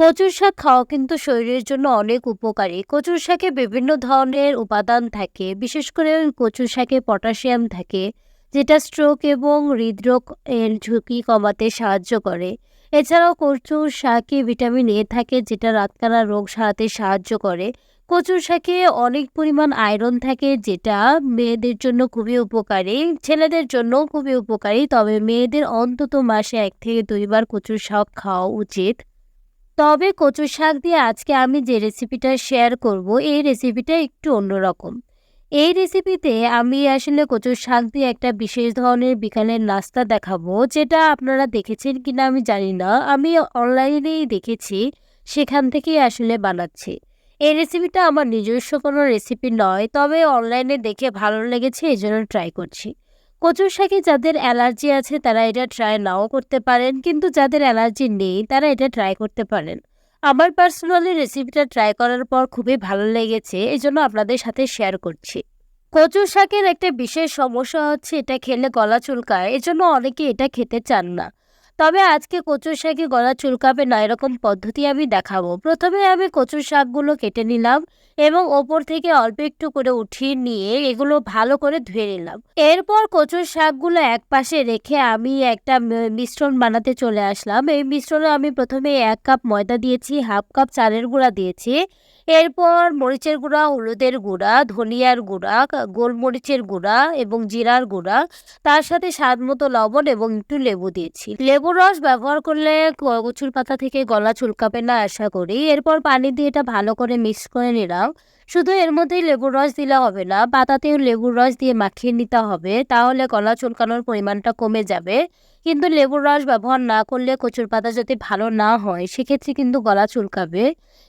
কচুর শাক খাওয়া কিন্তু শরীরের জন্য অনেক উপকারী। কচুর শাকে বিভিন্ন ধরনের উপাদান থাকে, বিশেষ করে কচুর শাকে পটাশিয়াম থাকে, যেটা স্ট্রোক এবং হৃদরোগ এর ঝুঁকি কমাতে সাহায্য করে। এছাড়াও কচুর শাকে ভিটামিন এ থাকে, যেটা রাতকানা রোগ সারাতে সাহায্য করে। কচুর শাকে অনেক পরিমাণ আয়রন থাকে, যেটা মেয়েদের জন্য খুবই উপকারী। ছেলেদের জন্য খুবই উপকারী, তবে মেয়েদের অন্তত মাসে এক থেকে দুইবার কচুর শাক খাওয়া উচিত। তবে কচু শাক দিয়ে আজকে আমি যে রেসিপিটা শেয়ার করব, এই রেসিপিটা একটু অন্যরকম। এই রেসিপিতে আমি আসলে কচুর শাক দিয়ে একটা বিশেষ ধরনের বিকালের নাস্তা দেখাবো, যেটা আপনারা দেখেছেন কিনা আমি জানি না। আমি অনলাইনেই দেখেছি, সেখান থেকেই আসলে বানাচ্ছি। এই রেসিপিটা আমার নিজস্ব কোনো রেসিপি নয়, তবে অনলাইনে দেখে ভালো লেগেছে এই জন্য ট্রাই করছি। কচুর শাকে যাদের অ্যালার্জি আছে, তারা এটা ট্রাই নাও করতে পারেন, কিন্তু যাদের অ্যালার্জি নেই, তারা এটা ট্রাই করতে পারেন। আমার পার্সোনালি রেসিপিটা ট্রাই করার পর খুবই ভালো লেগেছে এই জন্য আপনাদের সাথে শেয়ার করছি। কচু শাকের একটা বিশেষ সমস্যা হচ্ছে এটা খেলে গলা চুলকায়, এজন্য অনেকে এটা খেতে চান না। তবে আজকে কচুর শাকে গলা চুলকাবে না, এরকম পদ্ধতি আমি দেখাবো। প্রথমে আমি কচুর শাকগুলো কেটে নিলাম এবং ওপর থেকে অল্প একটু করে উঠিয়ে নিয়ে এগুলো ভালো করে ধুয়ে নিলাম। এরপর কচুর শাকগুলো এক পাশে রেখে আমি একটা মিশ্রণ বানাতে চলে আসলাম। এই মিশ্রণে আমি প্রথমে এক কাপ ময়দা দিয়েছি, হাফ কাপ চালের গুঁড়া দিয়েছি। এরপর মরিচের গুঁড়া, হলুদের গুঁড়া, ধনিয়ার গুঁড়া গোলমরিচের গুঁড়া এবং জিরার গুঁড়া। তার সাথে স্বাদ মতো লবণ এবং একটু লেবু দিয়েছি। লেবুর রস ব্যবহার করলে কচুর পাতা থেকে গলা চুলকাবে না, আশা করি। এরপর পানি দিয়ে এটা ভালো করে মিক্স করে নিলাম। শুধু এর মধ্যেই লেবুর রস দিলে হবে না, পাতাতেও লেবুর রস দিয়ে মাখিয়ে নিতে হবে, তাহলে গলা চুলকানোর পরিমাণটা কমে যাবে। কিন্তু লেবুর রস ব্যবহার না করলে কচুর পাতা যদি ভালো না হয়, সেক্ষেত্রে কিন্তু গলা চুলকাবে।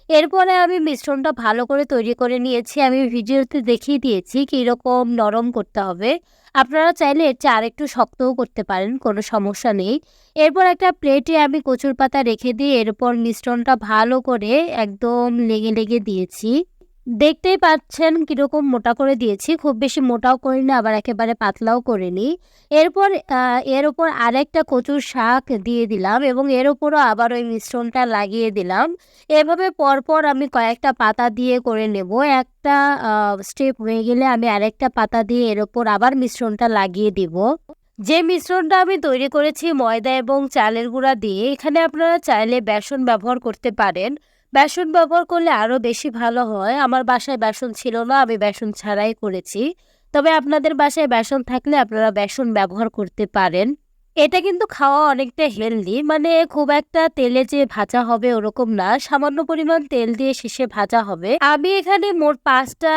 এরপরে আমি মিশ্রণটা ভালো করে তৈরি করে নিয়েছি, আমি ভিডিওতে দেখিয়ে দিয়েছি কীরকম নরম করতে হবে। আপনারা চাইলে এর চেয়ে আরেকটু শক্তও করতে পারেন, কোনো সমস্যা নেই। এরপর একটা প্লেটে আমি কচুর পাতা রেখে দিয়ে এরপর মিশ্রণটা ভালো করে একদম লেগে লেগে দিয়েছি। দেখতেই পাচ্ছেন কীরকম মোটা করে দিয়েছি, খুব বেশি মোটাও করিনি, আবার একেবারে পাতলাও করিনি। এরপর এর ওপর আরেকটা কচুর শাক দিয়ে দিলাম এবং এর ওপরও আবার ওই মিশ্রণটা লাগিয়ে দিলাম। এভাবে পরপর আমি কয়েকটা পাতা দিয়ে করে নেব। একটা স্টেপ হয়ে গেলে আমি আরেকটা পাতা দিয়ে এর ওপর আবার মিশ্রণটা লাগিয়ে দিব। যে মিশ্রণটা আমি তৈরি করেছি ময়দা এবং চালের গুঁড়া দিয়ে, এখানে আপনারা চাইলে বেসন ব্যবহার করতে পারেন। বেসন ব্যবহার করলে আরও বেশি ভালো হয়। আমার বাসায় বেসন ছিল না, আমি বেসন ছাড়াই করেছি। তবে আপনাদের বাসায় বেসন থাকলে আপনারা বেসন ব্যবহার করতে পারেন। এটা কিন্তু খাওয়া অনেকটা হেলদি মানে খুব একটা তেলে যে ভাজা হবে ওরকম না, সামান্য পরিমাণ তেল দিয়ে শেষে ভাজা হবে। আমি এখানে মোট পাঁচটা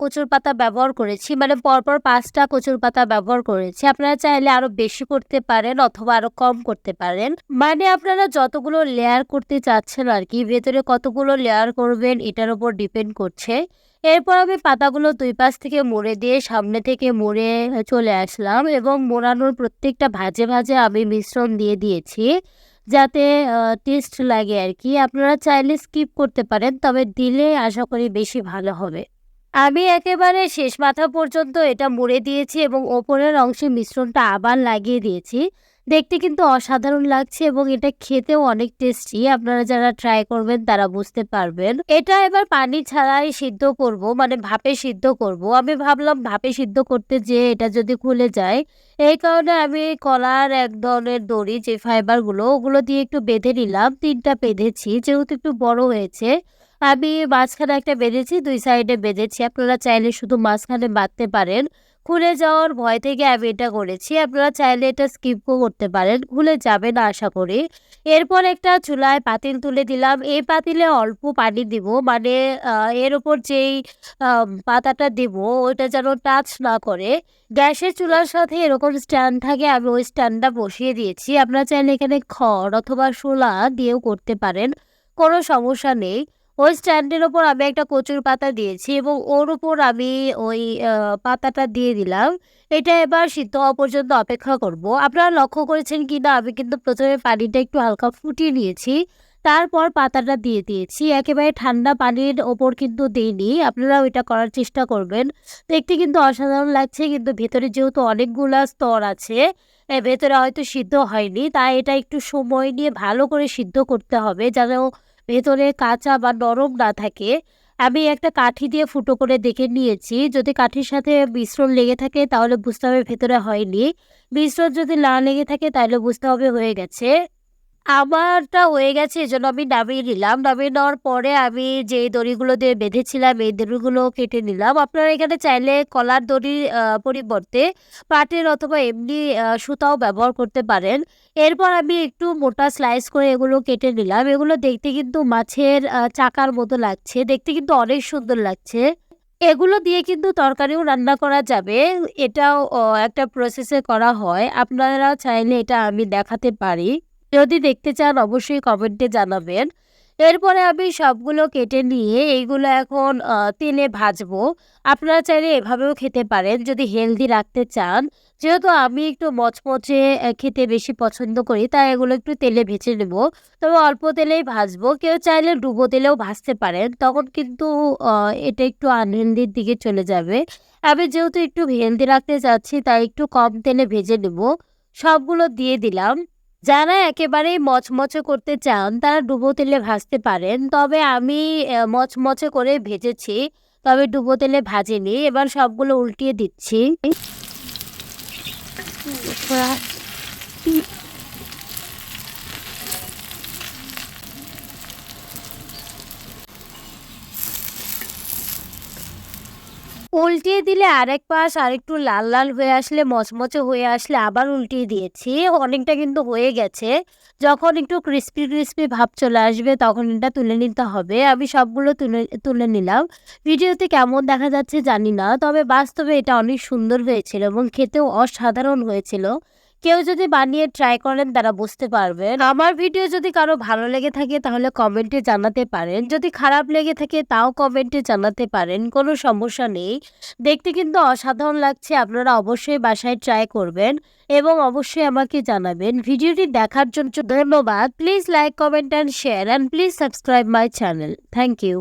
কচুর পাতা ব্যবহার করেছি মানে পরপর পাঁচটা কচুর পাতা ব্যবহার করেছি। আপনারা চাইলে আরও বেশি করতে পারেন অথবা আরও কম করতে পারেন। মানে আপনারা যতগুলো লেয়ার করতে চাচ্ছেন আর কি ভেতরে কতগুলো লেয়ার করবেন এটার উপর ডিপেন্ড করছে। এরপর আমি পাতাগুলো দুই পাশ থেকে মুড়ে দিয়ে সামনে থেকে মুড়ে চলে আসলাম এবং মোড়ানোর প্রত্যেকটা ভাজে ভাজে আমি মিশ্রণ দিয়ে দিয়েছি যাতে টেস্ট লাগে আর কি আপনারা চাইলে স্কিপ করতে পারেন, তবে দিলে আশা করি বেশি ভালো হবে। আমি একেবারে শেষ মাথা পর্যন্ত এটা মুড়ে দিয়েছি এবং ওপরের অংশে মিশ্রণটা আবার লাগিয়ে দিয়েছি। দেখতে কিন্তু অসাধারণ লাগছে এবং এটা খেতেও অনেক টেস্টি আপনারা যারা ট্রাই করবেন তারা বুঝতে পারবেন। এটা এবার পানি ছাড়াই সিদ্ধ করব মানে ভাপে সিদ্ধ করব। আমি ভাবলাম ভাপে সিদ্ধ করতে যে এটা যদি খুলে যায়, এই কারণে আমি কলার এক ধরনের দড়ি, যে ফাইবারগুলো ওগুলো দিয়ে একটু বেঁধে নিলাম, তিনটা বেঁধেছি, যেহেতু একটু বড় হয়েছে। আমি মাঝখানে একটা বেঁধেছি, দুই সাইডে বেঁধেছি। আপনারা চাইলে শুধু মাঝখানে বাঁধতে পারেন। খুলে যাওয়ার ভয় থেকে আমি এটা করেছি। আপনারা চাইলে এটা স্কিপও করতে পারেন। খুলে যাবে না আশা করি। এরপর একটা চুলায় পাতিল তুলে দিলাম। এই পাতিলে অল্প পানি দিব। মানে এর ওপর যেই পাতাটা দিব ওটা যেন টাচ না করে। গ্যাসের চুলার সাথে এরকম স্ট্যান্ড থাকে, আমি ওই স্ট্যান্ডটা বসিয়ে দিয়েছি। আপনারা চাইলে এখানে খড় অথবা শোলা দিয়েও করতে পারেন। কোনো সমস্যা নেই। ওই স্ট্যান্ডের ওপর আমি একটা কচুর পাতা দিয়েছি এবং ওর উপর আমি ওই পাতাটা দিয়ে দিলাম। এটা এবার সিদ্ধ হওয়া পর্যন্ত অপেক্ষা করব। আপনারা লক্ষ্য করেছেন কি না আমি কিন্তু প্রথমে পানিটা একটু হালকা ফুটিয়ে নিয়েছি। তারপর পাতাটা দিয়ে দিয়েছি। একেবারে ঠান্ডা পানির ওপর কিন্তু দিইনি। আপনারাও এটা করার চেষ্টা করবেন। দেখতে কিন্তু অসাধারণ লাগছে। কিন্তু ভেতরে যেহেতু অনেকগুলো স্তর আছে ভেতরে হয়তো সিদ্ধ হয়নি। তাই এটা একটু সময় নিয়ে ভালো করে সিদ্ধ করতে হবে যেন ভেতরে কাঁচা বা নরম না থাকে, আমি একটা কাঠি দিয়ে ফুটো করে দেখে নিয়েছি। যদি কাঠির সাথে মিশ্রণ লেগে থাকে, তাহলে বুঝতে হবে ভেতরে হয়নি। মিশ্রণ যদি না লেগে থাকে, তাহলে বুঝতে হবে হয়ে গেছে। আমারটা হয়ে গেছে, এজন্য আমি নামিয়ে নিলাম। নামিয়ে নেওয়ার পরে আমি যে দড়িগুলো দিয়ে বেঁধেছিলাম, এই দড়িগুলো কেটে নিলাম। আপনারা এখানে চাইলে কলার দড়ির পরিবর্তে পাটের অথবা এমনি সুতাও ব্যবহার করতে পারেন। এরপর আমি একটু মোটা স্লাইস করে এগুলো কেটে নিলাম। এগুলো দেখতে কিন্তু মাছের চাকার মতো লাগছে। দেখতে কিন্তু অনেক সুন্দর লাগছে। এগুলো দিয়ে কিন্তু তরকারিও রান্না করা যাবে। এটাও একটা প্রসেসে করা হয়। আপনারা চাইলে এটা আমি দেখাতে পারি। যদি দেখতে চান, অবশ্যই কমেন্টে জানাবেন। এরপরে আমি সবগুলো কেটে নিয়ে এইগুলো এখন তেলে ভাজবো। আপনারা চাইলে এভাবেও খেতে পারেন, যদি হেলদি রাখতে চান। যেহেতু আমি একটু মচমচে খেতে বেশি পছন্দ করি, তাই এগুলো একটু তেলে ভেজে নেব। তবে অল্প তেলেই ভাজবো। কেউ চাইলে ডুবো তেলেও ভাজতে পারেন। তখন কিন্তু এটা একটু আনহেলদির দিকে চলে যাবে। আমি যেহেতু একটু হেলদি রাখতে চাচ্ছি, তাই একটু কম তেলে ভেজে নেব। সবগুলো দিয়ে দিলাম। যারা একেবারেই মচমচে করতে চান, তারা ডুবো তেলে ভাজতে পারেন। তবে আমি মচমচে করে ভেজেছি, তবে ডুবো তেলে ভাজিনি। এবার সবগুলো উল্টিয়ে দিচ্ছি। উল্টিয়ে দিলে আরেক পাশ আরেকটু লাল লাল হয়ে আসলে, মচমচে হয়ে আসলে আবার উল্টিয়ে দিয়েছি। অনেকটা কিন্তু হয়ে গেছে। যখন একটু ক্রিস্পি ক্রিস্পি ভাব চলে আসবে, তখন এটা তুলে নিতে হবে। আমি সবগুলো তুলে তুলে নিলাম। ভিডিওতে কেমন দেখা যাচ্ছে জানি না, তবে বাস্তবে এটা অনেক সুন্দর হয়েছিল এবং খেতেও অসাধারণ হয়েছিল। কেউ যদি বানিয়ে ট্রাই করেন, তারা বুঝতে পারবেন। আমার ভিডিও যদি কারও ভালো লেগে থাকে, তাহলে কমেন্টে জানাতে পারেন। যদি খারাপ লেগে থাকে, তাও কমেন্টে জানাতে পারেন। কোনো সমস্যা নেই। দেখতে কিন্তু অসাধারণ লাগছে। আপনারা অবশ্যই বাসায় ট্রাই করবেন এবং অবশ্যই আমাকে জানাবেন। ভিডিওটি দেখার জন্য ধন্যবাদ। Please like comment and share and please subscribe my channel thank you